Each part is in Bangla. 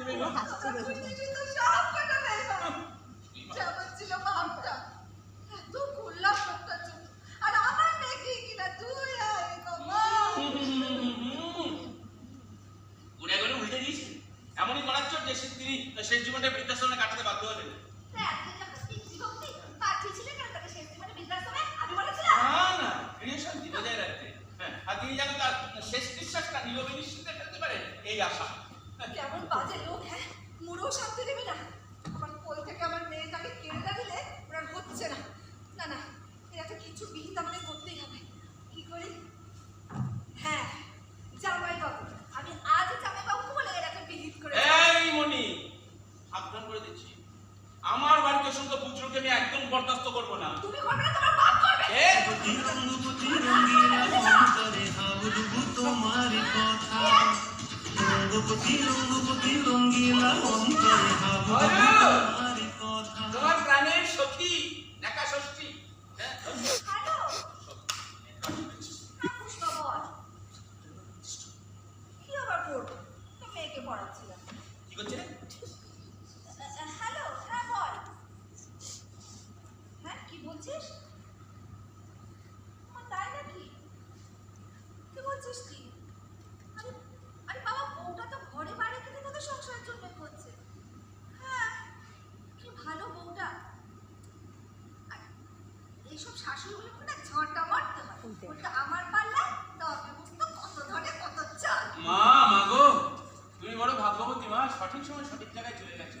তুমি ও হাসছে এমনই করাচ্ছ যে তিনি শেষ জীবনটা বৃদ্ধাশ্রমে কাটাতে বাধ্য হলেন। হ্যাঁ আর তিনি যেন তার শেষ নিঃশ্বাসটা নীরবে নিশ্চিন্তে ফেলতে পারেন এই আশা। কেমন বাজে লোক হ্যাঁ? মুড়েও শান্তি দেবে না। আমার কোল থেকে আমার মেয়েটাকে কেড়ে না দিলে ওনার হচ্ছে না। না না এর একটা কিছু বিহিত আমাকে করতেই হবে। কি করি? হ্যাঁ জামাই বাবু আমি আজ জামাই বাবুকে বলে একটা বিহিত করে এই মনি সাবধান করে দিচ্ছি। আমার বাড়িতে শুধু পুত্রকে আমি একদম বরদাস্ত করবে না। রঙ্গপতি রঙ্গপতি রঙ্গিলা অন্তরে তোমার প্রাণের সখী নেকা ষষ্ঠী। হ্যাঁ, কি করছে হ্যালো হ্যাঁ বল হ্যাঁ কি বলছিস আমার তাই নাকি কি বলছিস কি আরে আরে বাবা বউটা তো ঘরে বাইরে থেকে তোদের সংসারের জন্য করছে হ্যাঁ কি ভালো বউটা আর এইসব শাশুড়িগুলো না ঝড়টা মারতে হয় উল্টে। ওটা আমার পাল্লা তবে বুঝতো কত ধরে কত চাল মা মা গো তুমি বড় ভাগ্যবতী মা সঠিক সময় সঠিক জায়গায় চলে গেছো।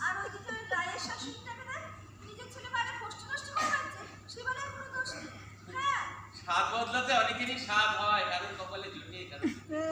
আর ওইদিকে ওই রায়ের শাশুড়িটাকে না নিজের ছেলে বাইরে কষ্ট নষ্ট করে যাচ্ছে সে বলে কোনো দোষ নেই। হ্যাঁ। স্বাদ বদলাতে অনেকেরই স্বাদ হয় কারোর কপালে জুটে কারোর এ,